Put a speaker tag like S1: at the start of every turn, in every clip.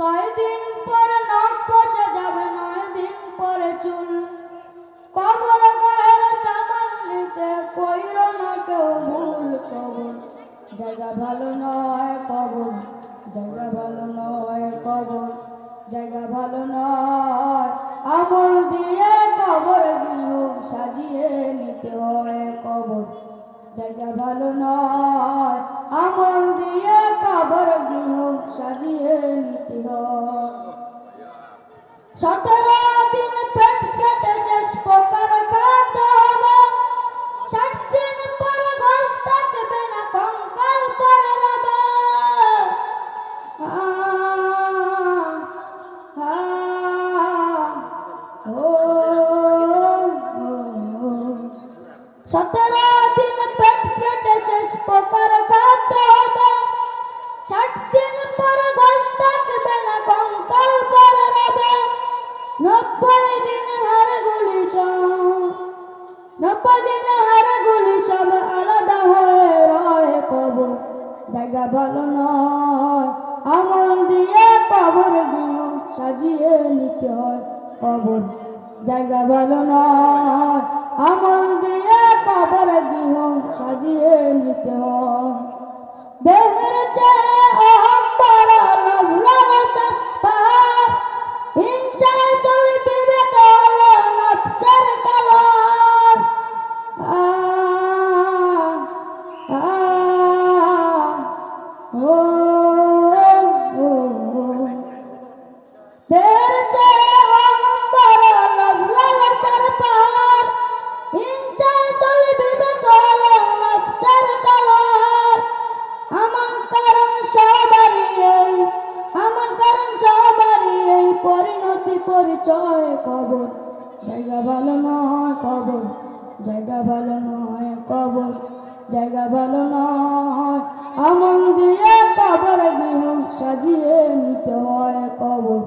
S1: ছয় দিন পরে নখ কষে যাবে, নয় দিন পরে চুল। কবর গায়ের সামান নিতে কইর না কেউ ভুল কবর। জায়গা ভালো নয় কবর, জায়গা ভালো নয় কবর। জায়গা ভালো নয়, আমল দিয়ে কবর গৃহ সাজিয়ে নিতে হয় কবর। জায়গা ভালো নয়, আমল দিয়ে সতেরো দিন পেট পেটে শেষ প্রকার খাতে হবে ষাট দিন পর ঘাস থাকবে না, কঙ্কাল পরে নব্বই দিন হার গুলি সব নব্বই দিন হার গুলি সব আলাদা হয়ে রয় কবর জায়গা ভালো নয়, আমল দিয়ে কবর গৃহ সাজিয়ে নিতে হয় কবর জায়গা ভালো নয়, আমল দিয়ে কবর গৃহ সাজিয়ে পরিচয় কবর। জায়গা ভালো নয় কবর। জায়গা ভালো নয় কবর। জায়গা ভালো নয়। আমল দিয়ে কবর গৃহ সাজিয়ে নিতে হয় কবর।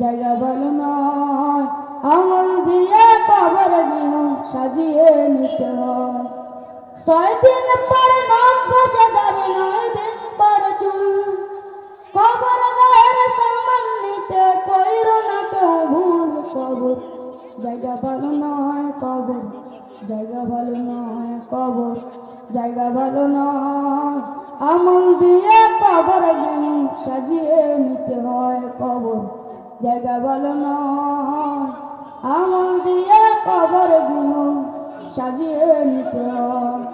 S1: জায়গা ভালো নয়। আমল দিয়ে কবর গৃহ সাজিয়ে নিতে হয়। ছয় দিন পরে নখ বসে যাবে নয় জায়গা ভালো নয় কবর, জায়গা ভালো নয় কবর, জায়গা ভালো নয়। আমল দিয়ে কবর গৃহ সাজিয়ে নিতে হয় কবর, জায়গা ভালো নয়। আমল দিয়ে কবর গৃহ সাজিয়ে নিতে হয়।